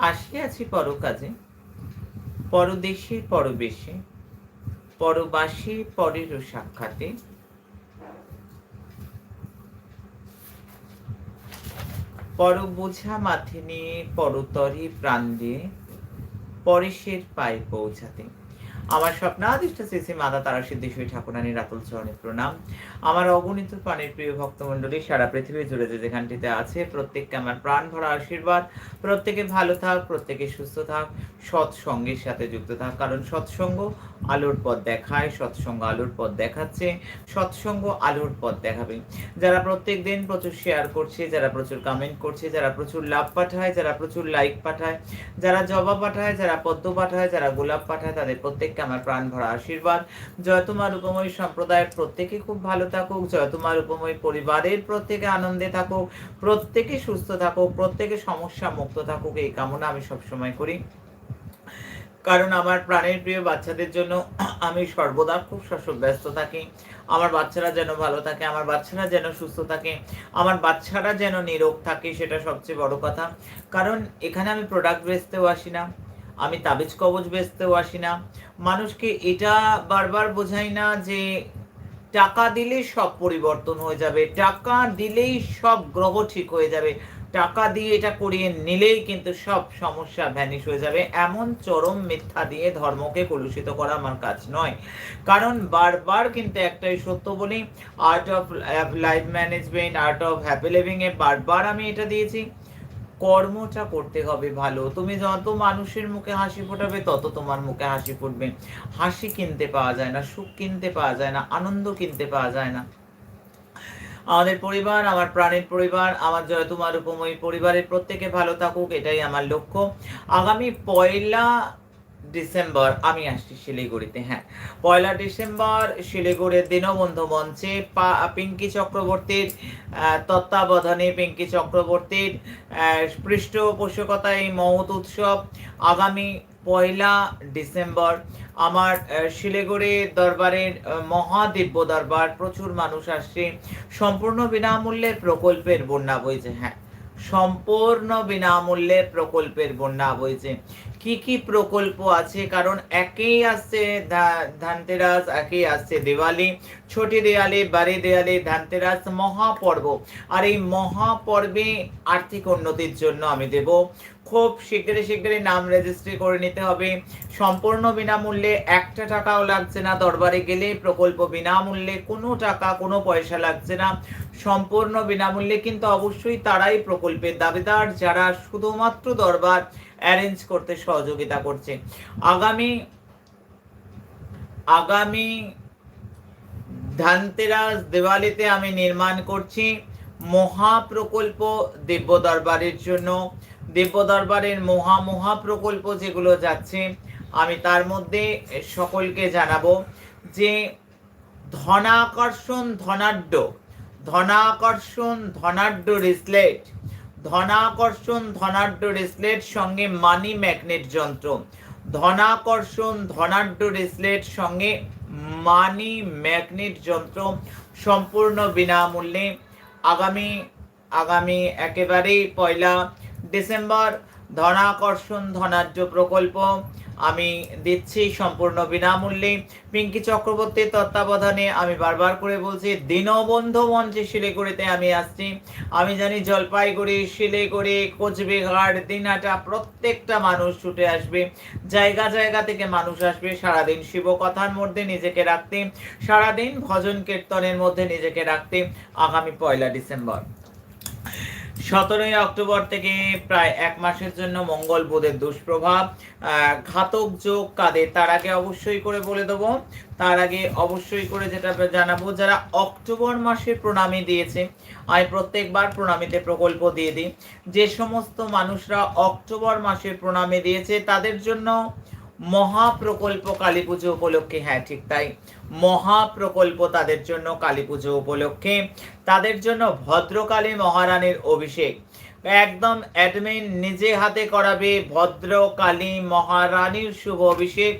আসিয়াছি পরকাজে, পরদেশে পরবেশে, পরবাসে পরেরও সাক্ষাতে। পর বোঝা মাথে নিয়ে পরতরে প্রাণ দিয়ে পরেশের পায়ে পৌঁছাতে। আমার স্বপ্নাদিষ্ট শ্রী মাতা তারা সিদ্ধেশ্বরী ঠাকুরানী রাতুল চরণে প্রণাম। আমার অগণিত প্রাণের প্রিয় ভক্তমণ্ডলী, সারা পৃথিবী জুড়ে যে যেখানটিতে আছে, প্রত্যেককে আমার প্রাণ ভরা আশীর্বাদ। প্রত্যেকে ভালো থাক, প্রত্যেকে সুস্থ থাক, সৎসঙ্গের সাথে যুক্ত থাক। কারণ সৎসঙ্গ আলোর পথ দেখায়, সৎসঙ্গ আলোর পথ দেখাচ্ছে, সৎসঙ্গ আলোর পথ দেখাবে। যারা প্রত্যেক দিন প্রচুর শেয়ার করছে, যারা প্রচুর কমেন্ট করছে, যারা প্রচুর লাভ পাঠায়, যারা প্রচুর লাইক পাঠায়, যারা জবা পাঠায়, যারা পদ্ম পাঠায়, যারা গোলাপ পাঠায়, তাদের প্রত্যেককে আমার প্রাণ ভরা আশীর্বাদ। জয় তোমার উপময় সম্প্রদায়ের প্রত্যেকে খুব ভালো থাকুক, জয় তোমার উপময় পরিবারের প্রত্যেকে আনন্দে থাকুক, প্রত্যেকে সুস্থ থাকুক, প্রত্যেকে সমস্যা মুক্ত থাকুক, এই কামনা আমি সবসময় করি। কারণ আমার প্রাণের প্রিয় বাচ্চাদের জন্য আমি সর্বদা খুব শস্য ব্যস্ত থাকি। আমার বাচ্চারা যেন ভালো থাকে, আমার বাচ্চারা যেন সুস্থ থাকে, আমার বাচ্চারা যেন নিরোগ থাকে সেটা সবচেয়ে বড় কথা। কারণ এখানে আমি প্রোডাক্ট বেচতেও আসি না, আমি তাবিজ কবজ বেচতেও আসি না। মানুষকে এটা বারবার বোঝাই না যে টাকা দিলে সব পরিবর্তন হয়ে যাবে, টাকা দিলেই সব গ্রহ ঠিক হয়ে যাবে। টাকা দিয়ে এটা করিয়ে নিলেই কিন্তু সব সমস্যা ভ্যানিশ হয়ে যাবে। এমন চরম মিথ্যা দিয়ে ধর্মকে কলুষিত করা আমার কাজ নয়। কারণ বারবার কিন্তু একটাই সত্য বলি art of life management art of happy living এ বারবার আমি এটা দিয়েছি, কর্মটা করতে হবে ভালো। তুমি যত মানুষের মুখে হাসি ফোটাবে, তত তোমার মুখে হাসি ফুটবে। হাসি কিনতে পাওয়া যায় না, সুখ কিনতে পাওয়া যায় না, আনন্দ কিনতে পাওয়া যায় না। আমাদের পরিবার, আমার প্রাণের পরিবার, আমার জয় তোমার উপময় পরিবারের প্রত্যেকে ভালো থাকুক, এটাই আমার লক্ষ্য। আগামী পয়লা ডিসেম্বর, আমি আসছি শিলিগুড়িতে হ্যাঁ। পয়লা ডিসেম্বর শিলিগুড়ির দীনবন্ধু মঞ্চে পা, পিঙ্কি চক্রবর্তীর তত্ত্বাবধানে পিঙ্কি চক্রবর্তীর পৃষ্ঠপোষকতায় এই মহৎ উৎসব। আগামী পয়লা ডিসেম্বর আমার শিলিগুড়ি দরবারের মহাদিব্য দরবার, প্রচুর মানুষ আসছে। সম্পূর্ণ বিনামূল্যের প্রকল্পের বন্যা বইছে হ্যাঁ। সম্পূর্ণ বিনামূল্যে প্রকল্পের বন্যা বইছে। কি কি প্রকল্প আছে? কারণ একেই আসছে ধানতেরাস, একেই আসছে দিওয়ালি। ছোটি দেয়ালে, বাড়ি দেয়ালে ধানতেরাস মহাপর্ব। আর এই মহাপর্বে আর্থিক উন্নতির জন্য আমি দেব। খুব শীঘ্রই শীঘ্রই নাম রেজিস্ট্রি করে নিতে হবে। সম্পূর্ণ বিনামূল্যে একটা টাকাও লাগছে না। দরবারে গেলে প্রকল্প বিনামূল্যে কোনো টাকা, কোনো পয়সা লাগছে না। সম্পূর্ণ বিনামূল্যে কিন্তু অবশ্যই তারাই প্রকল্পের দাবিদার, যারা শুধুমাত্র দরবার অ্যারেঞ্জ করতে সহযোগিতা করছে। আগামী আগামী ধানতেরাস দেওয়ালিতে আমি নির্মাণ করছি মহা প্রকল্প দিব্য দরবারের জন্য। দিব্য দরবারের মহা মহা প্রকল্প যেগুলো যাচ্ছে, আমি তার মধ্যে সকলকে জানাব যে ধনাকর্ষণ ধনাঢ্য ধনাকর্ষণ ধনাঢ্য রিসলেট, ধনাকর্ষণ ধনাঢ্য রিসলেট সঙ্গে মানি ম্যাগনেট যন্ত্র, ধনাকর্ষণ ধনাঢ্য রিসলেট সঙ্গে মানি ম্যাগনেট যন্ত্র সম্পূর্ণ বিনামূল্যে। আগামী আগামী একেবারেই পয়লা ডিসেম্বর ধনাকর্ষণ ধনাঢ্য প্রকল্প। আমি দিচ্ছি সম্পূর্ণ বিনামূল্যে। পিঙ্কি চক্রবর্তীর তত্ত্বাবধানে আমি বারবার করে বলছি, দীনবন্ধু মঞ্চে শিলিগুড়িতে আমি আসছি। আমি জানি জলপাইগুড়ি, শিলিগুড়ি, কোচবিহার দিনহাটা প্রত্যেকটা মানুষ ছুটে আসবে। জায়গা জায়গা থেকে মানুষ আসবে। সারাদিন শিবকথার মধ্যে নিজেকে রাখতে, সারাদিন ভজন কীর্তনের মধ্যে নিজেকে রাখতে আগামী পয়লা ডিসেম্বর। সতেরোই অক্টোবর থেকে প্রায় এক মাসের জন্য মঙ্গল বুধের দুষ্প্রভাব ঘাতক যোগ কাদের তার আগে অবশ্যই করে বলে দেবো। তার আগে অবশ্যই করে যেটা জানাব, যারা অক্টোবর মাসে প্রণামী দিয়েছে, আমি প্রত্যেকবার প্রণামীতে প্রকল্প দিয়ে দিই। যে সমস্ত মানুষরা অক্টোবর মাসে প্রণামী দিয়েছে, তাদের জন্য মহা প্রকল্প কালী পুজো উপলক্ষে হ্যাঁ ঠিক তাই। মহা প্রকল্প তাদের জন্য কালী উপলক্ষে। তাদের জন্য ভদ্রকালী মহারানীর অভিষেক। একদম অ্যাডমিন নিজে হাতে করাবে ভদ্রকালী মহারানীর শুভ অভিষেক।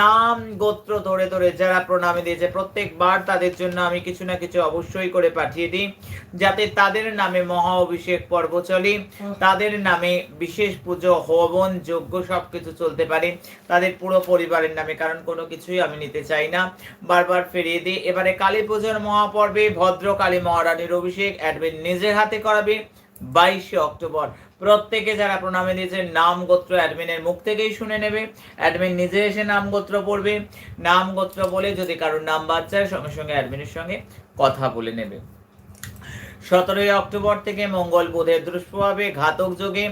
নাম, গোত্র ধরে ধরে যারা প্রণামী দিয়েছে, প্রত্যেকবার তাদের জন্য আমি কিছু না কিছু অবশ্যই করে পাঠিয়ে দিই, যাতে তাদের নামে মহা অভিষেক পর্ব চলে, তাদের নামে বিশেষ পুজো হবন যজ্ঞ সবকিছু চলতে পারে, তাদের পুরো পরিবারের নামে, কারণ কোনো কিছুই আমি নিতে চাই না। বারবার ফিরিয়ে দিই। এবারে কালী পুজোর মহাপর্বে ভদ্র কালী মহারানীর অভিষেক অ্যাডমিন নিজের হাতে করাবে বাইশে অক্টোবর। প্রত্যেকে যারা প্রণামে দিয়েছে নাম গোত্র অ্যাডমিনের মুখ থেকেই শুনে নেবে। অ্যাডমিন নিজে এসে নাম গোত্র পড়বে। নাম গোত্র বলে যদি কারোর নাম বাদ চায় সঙ্গে সঙ্গে অ্যাডমিনের সঙ্গে কথা বলে নেবে। সতেরোই অক্টোবর থেকে মঙ্গল বুধের দুষ্প্রভাবে ঘাতক যোগে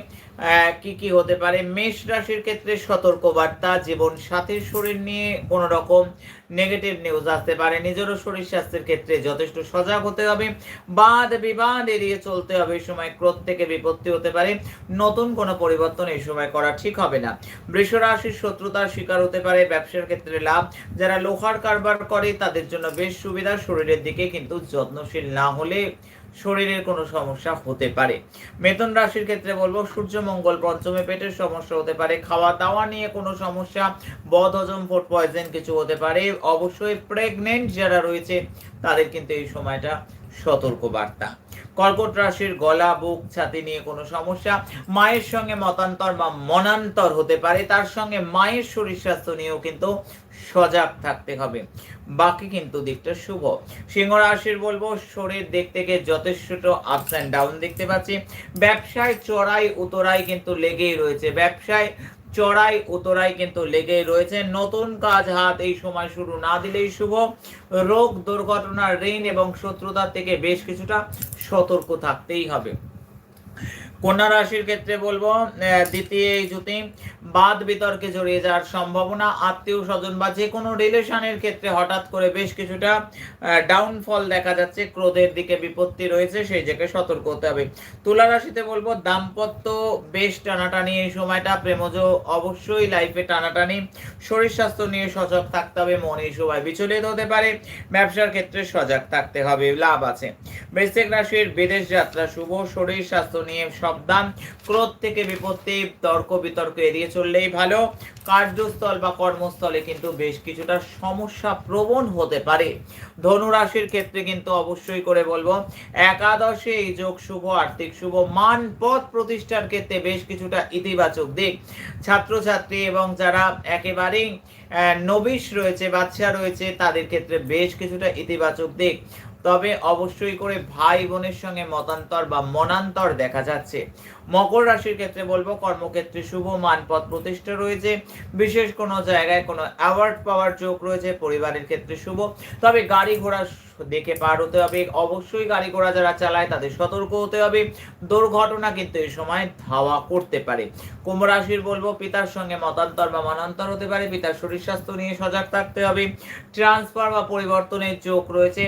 কি কি হতে পারে? মেষ রাশির ক্ষেত্রে সতর্ক বার্তা জীবন সাথীর শরীর নিয়ে কোন রকম নেগেটিভ নিউজ আসতে পারে। নিজেরও শরীর স্বাস্থ্যের ক্ষেত্রে যথেষ্ট সজাগ হতে হবে। বাদ বিবাদ এড়িয়ে চলতে হবে। এই সময় ক্রোধ থেকে বিপত্তি হতে পারে। নতুন কোনো পরিবর্তন এই সময় করা ঠিক হবে না। বৃষ রাশির শত্রুতার শিকার হতে পারে। ব্যবসার ক্ষেত্রে লাভ। যারা লোহার কারবার করে, তাদের জন্য বেশ সুবিধা। শরীরের দিকে কিন্তু যত্নশীল না হলে শরীরের কোনো সমস্যা হতে পারে। মেথুন রাশির ক্ষেত্রে বলব, সূর্য, মঙ্গল, পঞ্চমে পেটের সমস্যা হতে পারে খাওয়া দাওয়া নিয়ে কোনো সমস্যা, বদ, হজম ফুড পয়জন কিছু হতে পারে। অবশ্যই প্রেগনেন্ট যারা রয়েছে, তাদের কিন্তু এই সময়টা সতর্ক বার্তা কর্কট রাশির গলা, বুক, ছাতি নিয়ে কোনো সমস্যা। মায়ের সঙ্গে মতান্তর বা মনান্তর হতে পারে, তার সঙ্গে মায়ের শরীর স্বাস্থ্য নিয়েও কিন্তু সজাগ থাকতে হবে। বাকি কিন্তু দিকটা শুভ। সিংহ রাশির বলব, শরীর দিক থেকে যথেষ্ট আপস অ্যান্ড ডাউন দেখতে পাচ্ছি। ব্যবসায় চড়াই উতরাই কিন্তু লেগেই রয়েছে। ব্যবসায় চড়াই উতরাই কিন্তু লেগেই রয়েছে। নতুন কাজ হাত এই সময় শুরু না দিলেই শুভ। রোগ, দুর্ঘটনা, ঋণ এবং শত্রুতা থেকে বেশ কিছুটা সতর্ক থাকতেই হবে। কন্যা রাশির ক্ষেত্রে বলব দ্বিতীয় এই জুতি বাদ বিতর্কে জড়িয়ে যাওয়ার সম্ভাবনা, আত্মীয় স্বজন বা যে কোনো রিলেশনের ক্ষেত্রে হঠাৎ করে বেশ কিছুটা ডাউনফল দেখা যাচ্ছে, ক্রোধের দিকে বিপত্তি রয়েছে, সেই জায়গায় সতর্ক হতে হবে। তুলা রাশিতে বলব, দাম্পত্য বেশ টানাটানি এই সময়টা, প্রেমজ অবশ্যই লাইফে টানাটানি, শরীর স্বাস্থ্য নিয়ে সজাগ থাকতে হবে, মন এই সময় বিচলিত হতে পারে, ব্যবসার ক্ষেত্রে সজাগ থাকতে হবে, লাভ আছে। বৃশ্চিক রাশির বিদেশ যাত্রা শুভ, শরীর স্বাস্থ্য নিয়ে সাবধান। ক্রোধ থেকে বিপত্তি, তর্ক, বিতর্ক এড়িয়ে চললেই ভালো। কার্যস্থল বা কর্মস্থলে কিন্তু বেশ কিছুটা সমস্যা প্রবণ হতে পারে। ধনু রাশির ক্ষেত্রে কিন্তু অবশ্যই করে বলব, একাদশে এই যোগ শুভ, আর্থিক শুভ, মান পদ প্রতিষ্ঠার ক্ষেত্রে বেশ কিছুটা ইতিবাচক দিক। ছাত্রছাত্রী এবং যারা একেবারেই নবিশ রয়েছে বাচ্চা রয়েছে, তাদের ক্ষেত্রে বেশ কিছুটা ইতিবাচক দিক। তবে অবশ্যই করে ভাই বোনের সঙ্গে মতান্তর বা মনান্তর দেখা যাচ্ছে। মকর রাশির ক্ষেত্রে বলব, কর্মক্ষেত্রে শুভ মানপদ প্রতিষ্ঠা রয়েছে। বিশেষ কোনো জায়গায় কোনো অ্যাওয়ার্ড পাওয়ার যোগ রয়েছে, পরিবারের ক্ষেত্রে শুভ। তবে গাড়ি ঘোড়া দেখে পার হতে হবে। অবশ্যই গাড়ি ঘোড়া যারা চালায় তাদের সতর্ক হতে হবে। দুর্ঘটনা কিন্তু এই সময় ধাওয়া করতে পারে। কুম্ভ রাশির বলব, পিতার সঙ্গে মতান্তর বা মানান্তর হতে পারে। পিতার শরীর স্বাস্থ্য নিয়ে সজাগ থাকতে হবে। ট্রান্সফার বা পরিবর্তনের চোখ রয়েছে।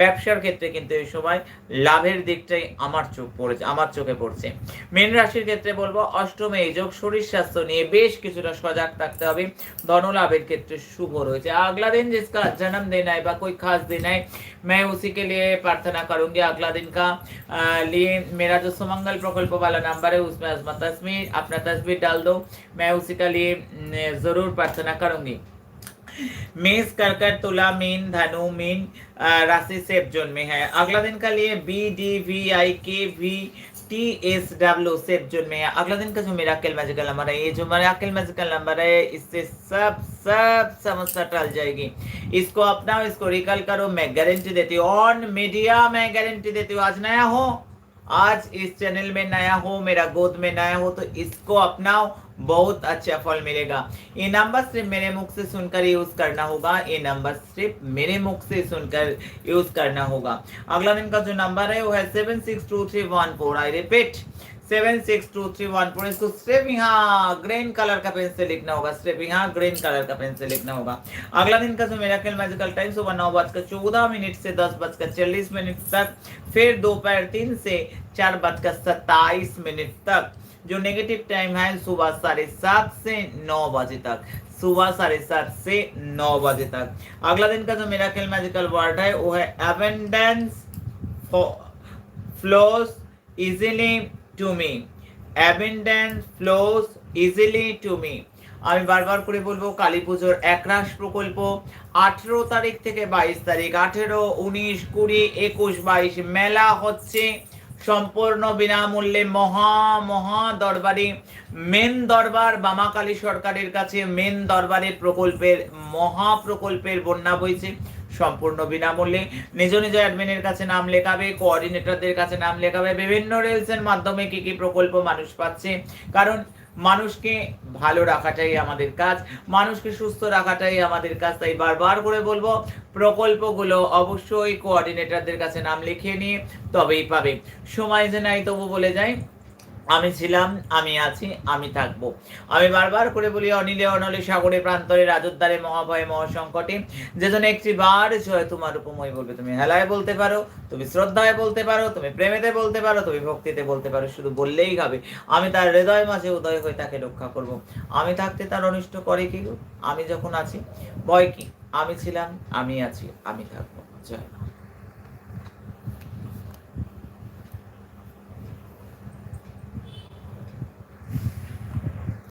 ব্যবসার ক্ষেত্রে কিন্তু এই সময় লাভের দিকটাই আমার চোখ পড়েছে, আমার চোখে পড়ছে। মেন রাশির ক্ষেত্রে বলব, অষ্টমে এই যোগ শরীর স্বাস্থ্য নিয়ে বেশ কিছুটা সজাগ থাকতে হবে। ধনলাভের ক্ষেত্রে শুভ রয়েছে। আগলা দিন যে জন্মদিন है বা কোই খাস দিন है मैं उसी के लिए प्रार्थना करूँगी अगला दिन का। लिए मेरा जो सुमंगल प्रकल्प वाला नंबर है, उसमें अजमत तस्वीर, अपना तस्वीर डाल दो। मैं उसी का लिए ज़रूर प्रार्थना करूँगी। मेष कर्कट, तुला मीन, धनु मीन राशि सेफ़ जोन में है। अगला दिन का लिए B D V I K V T S W safe zone में है अगला दिन का जो मेरा मैजिकल नंबर है, ये जो मेरा मैजिकल नंबर है, इससे सब सब समस्या टल जाएगी। इसको अपनाओ, इसको रिकल करो, मैं गारंटी देती हूँ। ऑन मीडिया मैं गारंटी देती हूँ, आज नया हो। आज इस चैनल में नया हो, मेरा गोद में नया हो तो इसको अपनाओ। बहुत अच्छा फल मिलेगा। ये नंबर सिर्फ़ मेरे मुख से सुनकर यूज़ करना होगा। ये नंबर सिर्फ़ मेरे मुख से सुनकर यूज़ करना होगा। अगला दिन का जो नंबर है, वो है seven six two three one four. I repeat, seven six two three one four. इसको सिर्फ़ यहाँ ग्रीन कलर का पेन से लिखना होगा। सिर्फ़ यहाँ ग्रीन कलर का पेन से लिखना होगा। अगला दिन का जो मेरा खेल मैजिकल टाइम सुबह नौ बजकर चौदह मिनट से दस बजकर चालीस मिनट तक, फिर दोपहर तीन से चार बजकर सत्ताईस मिनट तक। जो नेगेटिव टाइम है सुबह साढ़े सात से नौ बजे तक सुबह साढ़े सात से नौ बजे तक अगला दिन का जो मेरा मैजिकल वर्ड है वो है एवेंडेंस flows easily to me abundance flows easily to me আমি বারবার করে বলবো কালী পুজোর একরাশ প্রকল্প আঠেরো তারিখ থেকে বাইশ তারিখ আঠেরো উনিশ কুড়ি একুশ বাইশ মেলা হচ্ছে সম্পূর্ণ বিনামূল্যে মহা মহা দরবারে, মেন দরবার বামাকালী সরকারের কাছে মেন দরবারে প্রকল্পের, মহা প্রকল্পের বন্যা বইছে। সম্পূর্ণ বিনামূল্যে নিজ নিজ অ্যাডমিনের কাছে নাম লেখাবে কোঅর্ডিনেটরদের কাছে নাম লেখাবে, বিভিন্ন রেলসের মাধ্যমে কি কি প্রকল্প মানুষ পাচ্ছে। কারণ মানুষকে ভালো রাখাটাই আমাদের কাজ, মানুষকে সুস্থ রাখাটাই আমাদের কাজ। তাই বারবার করে বলব, প্রকল্পগুলো অবশ্যই কোঅর্ডিনেটরদের কাছে নাম লিখিয়ে নিয়ে তবেই পাবে। সময় যে নাই তবু বলে যাই আমি ছিলাম, আমি আছি, আমি থাকব। আমি বারবার করে বলি, অনিলে অনলে সাগরে প্রান্তরে রাজোদ্দারে মহাভয়ে মহাসংকটে, যে জন্য একটি বার জয় তোমার উপময় বলবে। তুমি হেলায় বলতে পারো, তুমি শ্রদ্ধায় বলতে পারো, তুমি প্রেমেতে বলতে পারো, তুমি ভক্তিতে বলতে পারো, শুধু বললেই হবে। আমি তার হৃদয় মাঝে উদয় হয়ে তাকে রক্ষা করব। আমি থাকতে তার অনিষ্ট করে কি আমি যখন আছি, ভয় কি? আমি ছিলাম, আমি আছি, আমি থাকব। জয়।